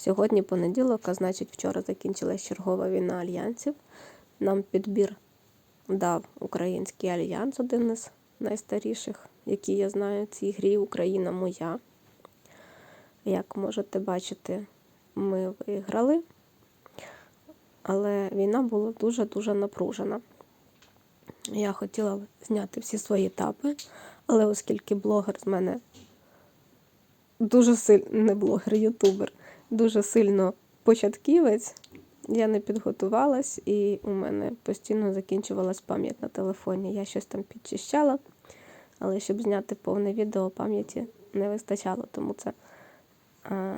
Сьогодні понеділок, а значить, вчора закінчилась чергова війна альянсів. Нам підбір дав Український альянс, один із найстаріших, які я знаю, цій грі Україна моя. Як можете бачити, ми виграли, але війна була дуже-дуже напружена. Я хотіла зняти всі свої етапи, але оскільки блогер з мене дуже сильно, не блогер, ютубер, дуже сильно початківець, я не підготувалась і у мене постійно закінчувалась пам'ять на телефоні. Я щось там підчищала, але щоб зняти повне відео, пам'яті не вистачало, тому це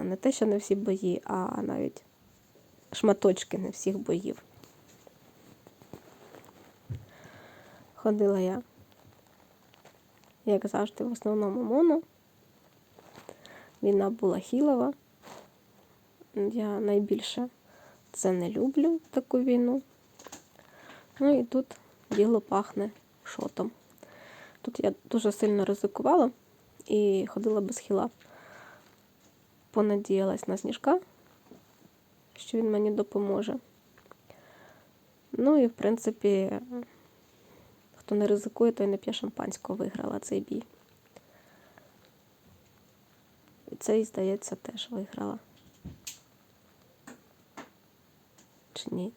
не те, що не всі бої, а навіть шматочки не всіх боїв. Ходила я, як завжди, в основному моно. Війна була хілова. Я найбільше це не люблю таку війну. Ну і тут діло пахне шотом. Тут я дуже сильно ризикувала і ходила без хіла. Понадіялась на сніжка, що він мені допоможе. Ну і, в принципі, хто не ризикує, той не п'є шампанського, виграла цей бій. І цей, здається, теж виграла. Чи ні?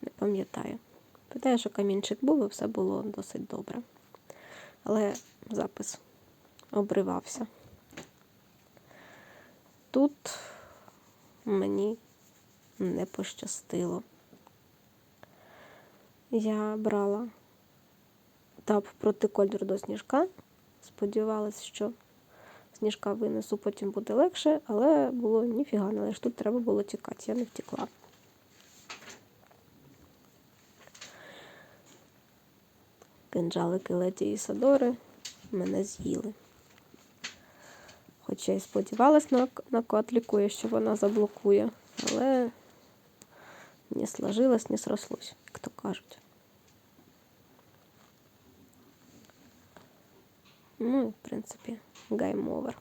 Не пам'ятаю. Питаю, що камінчик був і все було досить добре. Але запис обривався. Тут мені не пощастило. Я брала тап проти кольору до сніжка. Сподівалась, що сніжка винесу, потім буде легше, але було ніфіга, але ж тут треба було тікати, я не втекла. Кинджалики Леті і Садори мене з'їли. Хоча й сподівалась на, на котлікує, що вона заблокує, але не сложилось, не срослось, як то кажуть. Ну, в принципі, гайм-овер.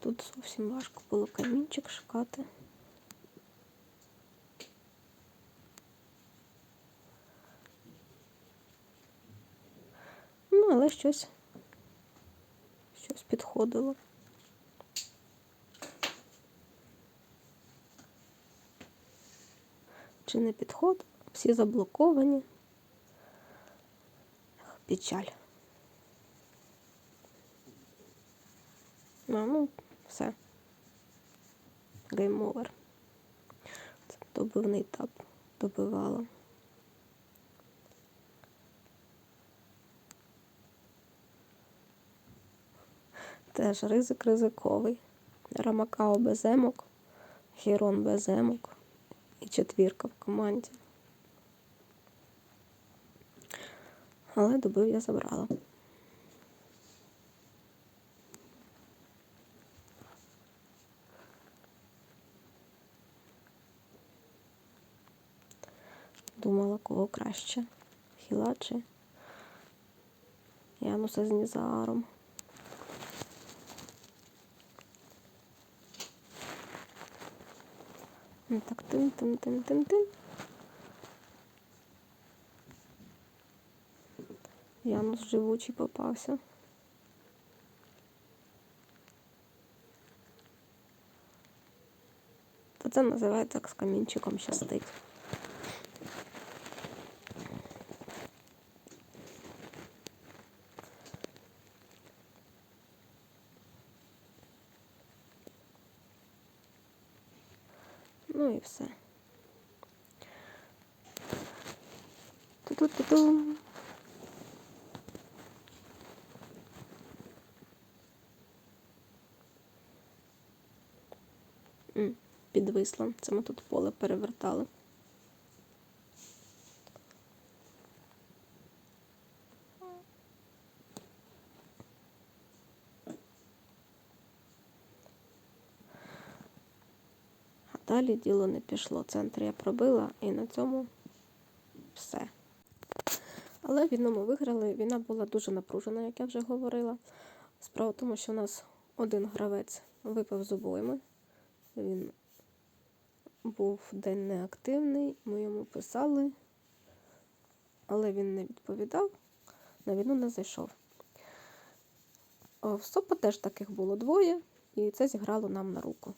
Тут зовсім важко було камінчик шукати. Але щось, щось підходило. Чи не підход? Всі заблоковані. Печаль. А, ну, все. Гейм-овер. Це добивний етап добивала. Теж ризик ризиковий. Рамакао без емок, Хірон без емок і четвірка в команді. Але добив я забрала. Думала, кого краще. Хіла чи Януса з Нізаром. Так, тин тин тин тин тин Янус живучий попався. То це називається як з камінчиком щастить. Ну і все. Ту-ту-ту-ту. Підвисло. Це ми тут поле перевертали. Далі діло не пішло. Центр я пробила і на цьому все. Але війну ми виграли. Війна була дуже напружена, як я вже говорила. Справа в тому, що у нас один гравець випав з обойми. Він був день неактивний, ми йому писали, але він не відповідав, на війну не зайшов. В СОПа теж таких було двоє, і це зіграло нам на руку.